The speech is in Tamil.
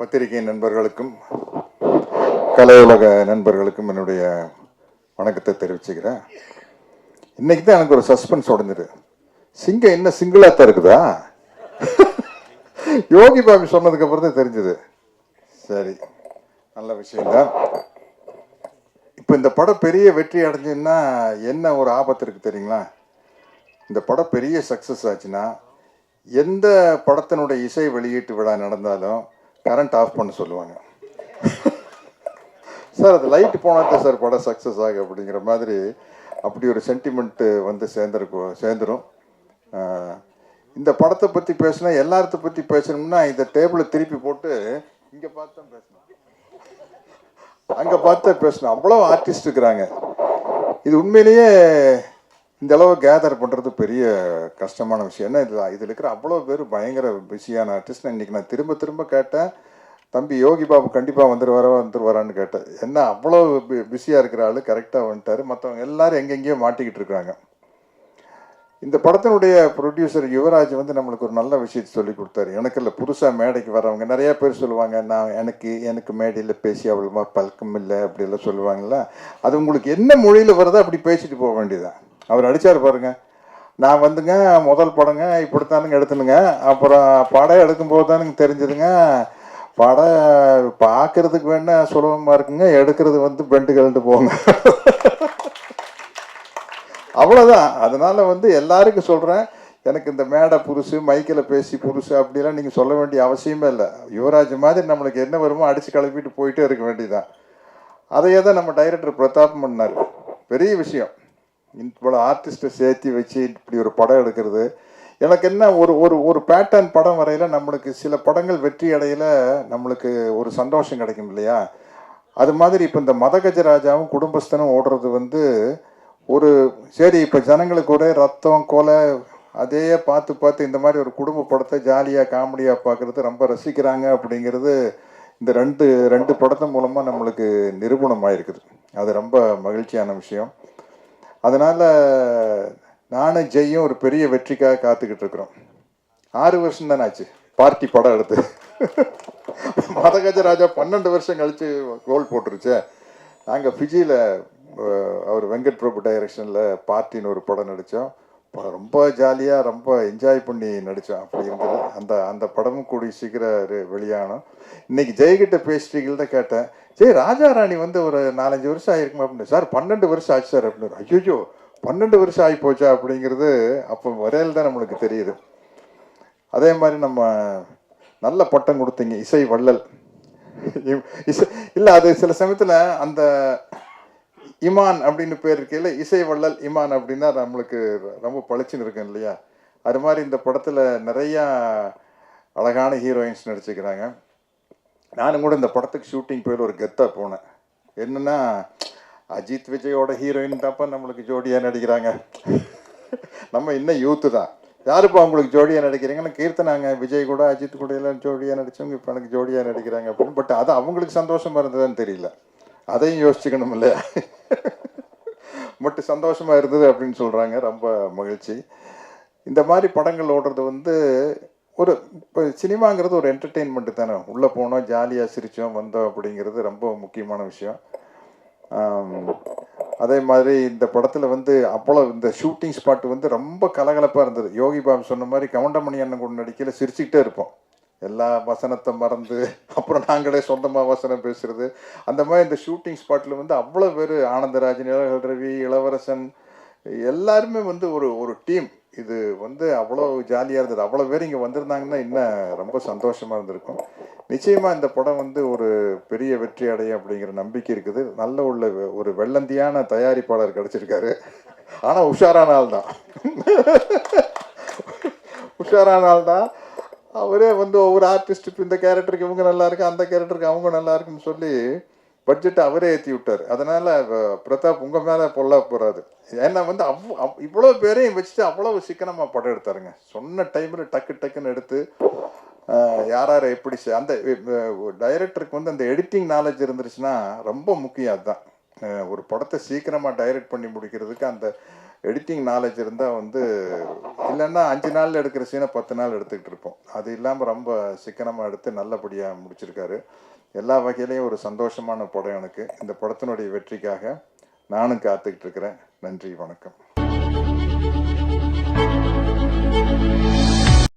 பத்திரிகை நண்பர்களுக்கும் கலையுலக நண்பர்களுக்கும் என்னுடைய வணக்கத்தை தெரிவிச்சுக்கிறேன். இன்னைக்கு தான் எனக்கு ஒரு சஸ்பென்ஸ் உடஞ்சிரு சிங்கம் என்ன சிங்கிளாக தான் இருக்குதா? யோகி பாபி சொன்னதுக்கப்புறம் தான் தெரிஞ்சது. சரி நல்ல விஷயம்தான். இப்போ இந்த படம் பெரிய வெற்றி அடைஞ்சுன்னா என்ன ஒரு ஆபத்து இருக்குது தெரியுங்களா? இந்த படம் பெரிய சக்ஸஸ் ஆச்சுன்னா எந்த படத்தினுடைய இசை வெளியீட்டு விழா நடந்தாலும் கரண்ட் ஆஃப் பண்ண சொல்லுவாங்க. சார் அது லைட் போனால் தான் சார் படம் சக்ஸஸ் ஆகும் அப்படிங்கிற மாதிரி அப்படி ஒரு சென்டிமெண்ட்டு வந்து சேர்ந்துருக்கும் சேர்ந்துரும். இந்த படத்தை பற்றி பேசினா எல்லாத்த பற்றி பேசணும்னா இந்த டேபிளை திருப்பி போட்டு இங்கே பார்த்தா பேசணும். அங்கே பார்த்தா பேசணும். அவ்வளோ ஆர்டிஸ்ட் இருக்கிறாங்க இது உண்மையிலேயே இந்த அளவு கேதர் பண்ணுறது பெரிய கஷ்டமான விஷயம். என்ன இதில் இதில் இருக்கிற அவ்வளோ பேர் பயங்கர பிஸியான ஆர்டிஸ்ட் இன்றைக்கி நான் திரும்ப திரும்ப கேட்டேன். தம்பி யோகி பாபு கண்டிப்பாக வந்துடுவாரா வந்துடுவாரான்னு கேட்டேன். என்ன அவ்வளோ பிஸியாக இருக்கிற ஆள் கரெக்டாக வந்துட்டார். மற்றவங்க எல்லோரும் எங்கெங்கேயோ மாட்டிக்கிட்டு இருக்காங்க. இந்த படத்தினுடைய ப்ரொடியூசர் யுவராஜ் வந்து நம்மளுக்கு ஒரு நல்ல விஷயத்தை சொல்லி கொடுத்தாரு. எனக்கு இல்லை புதுசாக மேடைக்கு வரவங்க நிறையா பேர் சொல்லுவாங்க நான் எனக்கு எனக்கு மேடையில் பேசி அவ்வளோமா பழக்கம் இல்லை அப்படிலாம் சொல்லுவாங்கல்ல. அது உங்களுக்கு என்ன மொழியில் வருதோ அப்படி பேசிட்டு போக வேண்டியதான் அவர் அடித்தார் பாருங்க. நான் வந்துங்க முதல் படங்க இப்படித்தானுங்க எடுத்துனுங்க. அப்புறம் படம் எடுக்கும்போது தானுங்க தெரிஞ்சதுங்க படம் பார்க்கறதுக்கு வேணா சுலபமாக இருக்குங்க எடுக்கிறது வந்து பெண்டு கழண்டு போங்க. அவ்வளோதான் அதனால் வந்து எல்லாருக்கும் சொல்கிறேன் எனக்கு இந்த மேடை புதுசு மைக்கில் பேசி புதுசு அப்படிலாம் நீங்கள் சொல்ல வேண்டிய அவசியமே இல்லை. யுவராஜ் மாதிரி நம்மளுக்கு என்ன வருமோ அடித்து கிளப்பிட்டு போயிட்டே இருக்க வேண்டியதான் அதையே தான் நம்ம டைரக்டர் பிரதாப் பண்ணார் பெரிய விஷயம். இவ்வளோ ஆர்டிஸ்ட்டை சேர்த்து வச்சு இப்படி ஒரு படம் எடுக்கிறது. எனக்கு என்ன ஒரு ஒரு ஒரு பேட்டர்ன் படம் வரையில் நம்மளுக்கு சில படங்கள் வெற்றி அடையில் நம்மளுக்கு ஒரு சந்தோஷம் கிடைக்கும் இல்லையா? அது மாதிரி இப்போ இந்த மதகஜராஜாவும் குடும்பஸ்தனும் ஓடுறது வந்து ஒரு சரி இப்போ ஜனங்களுக்கு ஒரே ரத்தம் கொலை அதையே பார்த்து பார்த்து இந்த மாதிரி ஒரு குடும்ப படத்தை ஜாலியாக காமெடியாக பார்க்குறது ரொம்ப ரசிக்கிறாங்க அப்படிங்கிறது இந்த ரெண்டு ரெண்டு படத்தின் மூலமாக நம்மளுக்கு நிரூபணம் ஆயிருக்குது அது ரொம்ப மகிழ்ச்சியான விஷயம். அதனால் நானும் ஜெய்யும் ஒரு பெரிய வெற்றிக்காக காத்துக்கிட்டு இருக்கிறோம். ஆறு வருஷம் தானே ஆச்சு? பார்ட்டி படம் எடுத்து. மதகஜராஜா பன்னெண்டு வருஷம் கழித்து கோல் போட்டுருச்சே. நாங்கள் ஃபிஜியில் அவர் வெங்கட் பிரபு டைரக்ஷனில் பார்ட்டின்னு ஒரு படம் நடித்தோம் ரொம்ப ஜாலியாக ரொம்ப என்ஜாய் பண்ணி நடித்தோம் அப்படி இருந்தது. அந்த அந்த படமும் கூடி சீக்கிரம் வெளியானோம். இன்னைக்கு ஜெயகிட்ட பேசிட்டீங்கள்ட்ட கேட்டேன். ஜெய் ராஜா ராணி வந்து ஒரு நாலஞ்சு வருஷம் ஆகிருக்குமா அப்படின்னு. சார் பன்னெண்டு வருஷம் ஆச்சு சார் அப்படின்னு. ஐயோ பன்னெண்டு வருஷம் ஆகி போச்சா? அப்படிங்கிறது அப்போ வரையில் தான் நம்மளுக்கு தெரியுது. அதே மாதிரி நம்ம நல்ல பட்டம் கொடுத்தீங்க. இசை வள்ளல். இசை இல்லை அது சில சமயத்தில் அந்த இமான் அப்படின்னு பேர் இருக்கையில் இசை வள்ளல் இமான் அப்படின்னா நம்மளுக்கு ரொம்ப பளிச்சுன்னு இருக்கும் இல்லையா? அது மாதிரி இந்த படத்தில் நிறையா அழகான ஹீரோயின்ஸ் நடிச்சுக்கிறாங்க நானும் கூட இந்த படத்துக்கு ஷூட்டிங் போயில ஒரு கெத்தாக போனேன். என்னன்னா அஜித் விஜயோட ஹீரோயின் தான்ப்பா நம்மளுக்கு ஜோடியாக நடிக்கிறாங்க. நம்ம இன்னும் யூத்து தான். யாருப்பா உங்களுக்கு ஜோடியாக நடிக்கிறீங்கன்னு கீர்த்தனாங்க விஜய் கூட அஜித் கூட எல்லாம் ஜோடியாக நடித்தவங்க இப்போ எனக்கு ஜோடியாக நடிக்கிறாங்க அப்படின்னு. பட் அது அவங்களுக்கு சந்தோஷமாக இருந்ததுன்னு தெரியல. அதையும் யோசிச்சுக்கணும் இல்லையா? மட்டும் சந்தோஷமாக இருந்தது அப்படின்னு சொல்கிறாங்க ரொம்ப மகிழ்ச்சி. இந்த மாதிரி படங்கள் ஓடுறது வந்து ஒரு இப்போ சினிமாங்கிறது ஒரு என்டர்டெயின்மெண்ட்டு தானே. உள்ளே போனோம் ஜாலியாக சிரித்தோம் வந்தோம் அப்படிங்கிறது ரொம்ப முக்கியமான விஷயம். அதே மாதிரி இந்த படத்தில் வந்து அவ்வளோ இந்த ஷூட்டிங் ஸ்பாட் வந்து ரொம்ப கலகலப்பாக இருந்தது. யோகி பாபு சொன்ன மாதிரி கவுண்டமணி அண்ணன் கூட நடிக்கையில் சிரிச்சுக்கிட்டே இருப்போம். எல்லா வசனத்தை மறந்து அப்புறம் நாங்களே சொந்தமாக வசனம் பேசுறது. அந்த மாதிரி இந்த ஷூட்டிங் ஸ்பாட்டில் வந்து அவ்வளோ பேர் ஆனந்தராஜன் இளகல் ரவி இளவரசன் எல்லாருமே வந்து ஒரு ஒரு டீம் இது வந்து அவ்வளோ ஜாலியாக இருந்தது. அவ்வளோ பேர் இங்கே வந்திருந்தாங்கன்னா இன்னும் ரொம்ப சந்தோஷமாக இருந்திருக்கும். நிச்சயமாக இந்த படம் வந்து ஒரு பெரிய வெற்றி அடையும் அப்படிங்கிற நம்பிக்கை இருக்குது. நல்ல உள்ள வெ- ஒரு வெள்ளந்தியான தயாரிப்பாளர் கிடச்சிருக்காரு. ஆனால் உஷாரான ஆள் தான் உஷாரான ஆள் தான் அவரே வந்து ஒவ்வொரு ஆர்டிஸ்ட்டுக்கு இந்த கேரக்டருக்கு இவங்க நல்லா இருக்கு அந்த கேரக்டருக்கு அவங்க நல்லா இருக்குன்னு சொல்லி பட்ஜெட்டை அவரே ஏற்றி விட்டார். அதனால பிரதாப் உங்கள் மேலே பொல்ல போகிறாரு ஏன்னா வந்து அவ் அவ்- இவ்வளோ பேரையும் வச்சுட்டு அவ்வளோ சிக்கனமாக படம் எடுத்தாருங்க. சொன்ன டைமில் டக்கு டக்குன்னு எடுத்து யார் யார் எப்படி அந்த டைரக்டருக்கு வந்து அந்த எடிட்டிங் நாலேஜ் இருந்துருச்சுன்னா ரொம்ப முக்கியம் அதுதான். ஒரு படத்தை சீக்கிரமாக டைரக்ட் பண்ணி முடிக்கிறதுக்கு அந்த எடிட்டிங் நாலேஜ் இருந்தால் வந்து இல்லைன்னா அஞ்சு நாளில் எடுக்கிற சீனை பத்து நாள் எடுத்துக்கிட்டு இருப்போம். அது இல்லாமல் ரொம்ப சிக்கனமாக எடுத்து நல்லபடியாக முடிச்சிருக்காரு. எல்லா வகையிலையும் ஒரு சந்தோஷமான படம் எனக்கு. இந்த படத்தினுடைய வெற்றிக்காக நானும் காத்துக்கிட்டு இருக்கிறேன். நன்றி வணக்கம்.